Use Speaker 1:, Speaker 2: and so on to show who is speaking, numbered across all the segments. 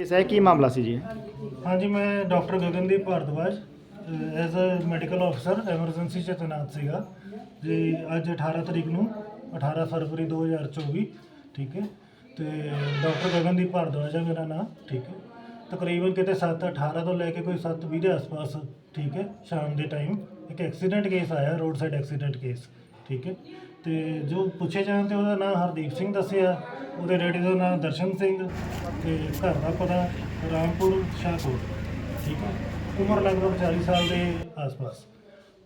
Speaker 1: Case ਹੈ, ਕੀ ਮਾਮਲਾ ਸੀ ਜੀ?
Speaker 2: ਹਾਂਜੀ, ਮੈਂ doctor Gagandeep Bhardwaj as a medical ਅਫਸਰ ਐਮਰਜੈਂਸੀ 'ਚ ਤੈਨਾਤ ਸੀਗਾ। ਜੀ ਅੱਜ 18 ਤਰੀਕ ਨੂੰ 18 ਫਰਵਰੀ 2024 ਠੀਕ ਹੈ? ਤੇ ਡਾਕਟਰ ਗਗਨਦੀਪ ਭਾਰਦਵਾਜ ਹੈ ਮੇਰਾ ਨਾਮ, ਠੀਕ ਹੈ? ਤਕਰੀਬਨ ਕਿਤੇ 7:18 ਤੋਂ ਲੈ ਕੇ ਕੋਈ 7:20 ਦੇ ਆਸ-ਪਾਸ, ਠੀਕ ਹੈ? ਸ਼ਾਮ ਦੇ ਟਾਈਮ ਇੱਕ ਐਕਸੀਡੈਂਟ ਕੇਸ ਆਇਆ ਰੋਡ ਸਾਈਡ ਐਕਸੀਡੈਂਟ ਕੇਸ ਠੀਕ ਹੈ। ਤੇ ਜੋ ਪੁੱਛੇ ਜਾਣ ਤੇ ਉਹਦਾ ਨਾਮ ਹਰਦੀਪ ਸਿੰਘ ਦੱਸਿਆ ਉਹਦੇ ਰੇਡੀ ਦਾ ਨਾਮ ਦਰਸ਼ਨ ਸਿੰਘ ਤੇ ਘਰ ਦਾ ਪਤਾ ਰਾਮਪੁਰ ਸ਼ਾਹਪੁਰ ਠੀਕ ਹੈ। ਉਮਰ ਲਗਭਗ 40 ਸਾਲ ਦੇ ਆਸ-ਪਾਸ।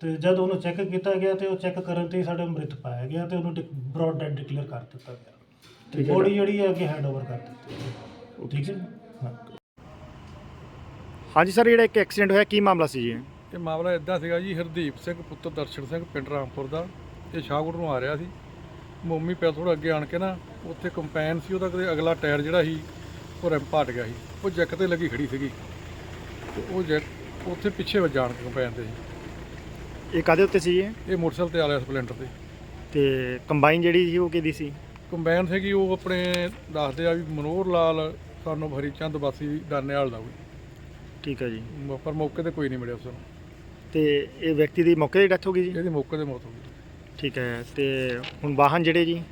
Speaker 2: ਤੇ ਜਦ ਉਹਨੂੰ ਚੈੱਕ ਕੀਤਾ ਗਿਆ ਤੇ ਉਹ ਚੈੱਕ ਕਰਨ ਤੇ ਹੀ ਸਾਡਾ ਮ੍ਰਿਤ ਪਾਇਆ ਗਿਆ ਤੇ ਉਹਨੂੰ ਬ੍ਰੌਡ ਡੈਡ ਡਿਕਲੇਅਰ ਕਰ ਦਿੱਤਾ ਗਿਆ।
Speaker 1: ਠੀਕ ਹੈ।
Speaker 2: ਬੋਡੀ ਜਿਹੜੀ ਹੈ ਅੱਗੇ ਹੈਂਡਓਵਰ ਕਰ ਦਿੱਤੀ। ਠੀਕ ਹੈ ਹਾਂ।
Speaker 1: ਹਾਂਜੀ ਸਰ ਜਿਹੜਾ ਇੱਕ ਐਕਸੀਡੈਂਟ ਹੋਇਆ ਕੀ ਮਾਮਲਾ ਸੀ ਜੀ?
Speaker 3: ਇਹ ਮਾਮਲਾ ਇਦਾਂ ਸੀਗਾ ਜੀ ਹਰਦੀਪ ਸਿੰਘ ਪੁੱਤਰ ਦਰਸ਼ਨ ਸਿੰਘ ਪਿੰਡ ਰਾਮਪੁਰ ਦਾ। ਇਹ ਸ਼ਾਹਕੋਟ ਨੂੰ ਆ ਰਿਹਾ ਸੀ। ਮੋਮੀ ਪੈ ਥੋੜਾ ਅੱਗੇ ਆਣ ਕੇ ਨਾ ਉੱਥੇ ਕੰਪੈਨ ਸੀ ਉਹਦਾ ਕਦੇ ਅਗਲਾ ਟਾਇਰ ਜਿਹੜਾ ਸੀ ਉਹ ਰੈਂਪ ਪਾਟ ਗਿਆ ਸੀ। ਉਹ ਜੈਕ ਤੇ ਲੱਗੀ ਖੜੀ ਸੀਗੀ। ਤੇ ਉਹ ਜੈਕ ਉੱਥੇ ਪਿੱਛੇ ਵੱਜਾਣ ਕੇ ਕੰਪੈਨ ਤੇ ਸੀ।
Speaker 1: ਇਹ ਕਾਦੇ ਉੱਤੇ ਸੀ
Speaker 3: ਇਹ? ਮੋਟਰਸਾਈਕਲ ਤੇ ਆ ਰਿਹਾ ਸਪਲੈਂਡਰ ਤੇ।
Speaker 1: ਤੇ ਕੰਬਾਈਨ ਜਿਹੜੀ ਸੀ ਉਹ ਕਿਹਦੀ ਸੀ?
Speaker 3: ਕੰਬਾਈਨ ਸੀਗੀ ਉਹ ਆਪਣੇ ਦੱਸਦੇ ਆ ਵੀ ਮਨੋਹਰ ਲਾਲ ਸਾਨੂੰ ਹਰੀ ਚੰਦ ਵਾਸੀ ਦਾਨੇਵਾਲ ਦਾ ਕੋਈ।
Speaker 1: ਠੀਕ ਹੈ ਜੀ।
Speaker 3: ਮ- ਪਰ ਮੌਕੇ ਤੇ ਕੋਈ ਨਹੀਂ ਮਿਲਿਆ ਉਸ ਨੂੰ।
Speaker 1: ਤੇ ਇਹ ਵਿਅਕਤੀ ਦੀ ਮੌਕੇ ਤੇ ਡੈਥ ਹੋ ਗਈ ਜੀ?
Speaker 3: ਇਹਦੀ ਮੌਕੇ ਤੇ ਮੌਤ ਹੋ ਗਈ।
Speaker 1: ਠੀਕ ਹੈ ਤੇ ਹੁਣ ਵਾਹਨ ਜਿਹੜੇ ਜੀ?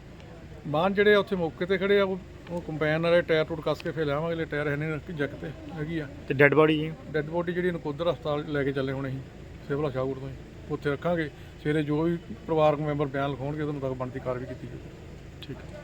Speaker 3: ਬਾਹਨ ਜਿਹੜੇ ਆ ਉੱਥੇ ਮੌਕੇ ਤੇ ਖੜੇ ਆ ਉਹ ਉਹ ਕੰਪੈਨ ਵਾਲੇ ਟਾਇਰ ਟੂਟ ਕੱਸ ਕੇ ਫੇਰ ਲਿਆਵਾਂਗੇ ਅਗਲੇ ਟਾਇਰ ਹੈ ਨਹੀਂ ਜੱਕ ਤੇ ਹੈਗੀ ਆ।
Speaker 1: ਤੇ ਡੈੱਡ ਬੋਡੀ ਜੀ?
Speaker 3: ਡੈੱਡ ਬੋਡੀ ਜਿਹੜੀ ਨਕੋਦਰ ਹਸਪਤਾਲ ਲੈ ਕੇ ਚੱਲੇ ਹੋਣੇ ਸੀ ਸਿਵਲ ਸ਼ਾਹਕੋਟ ਤੋਂ ਹੀ। ਉੱਥੇ ਰੱਖਾਂਗੇ ਸਵੇਰੇ ਜੋ ਵੀ ਪਰਿਵਾਰਕ ਮੈਂਬਰ ਬਿਆਨ ਲਿਖਾਉਣਗੇ ਉਹਨੂੰ ਤੱਕ ਬਣਦੀ ਕਾਰਵਾਈ ਕੀਤੀ ਜਾਊਗੀ
Speaker 1: ਠੀਕ ਹੈ।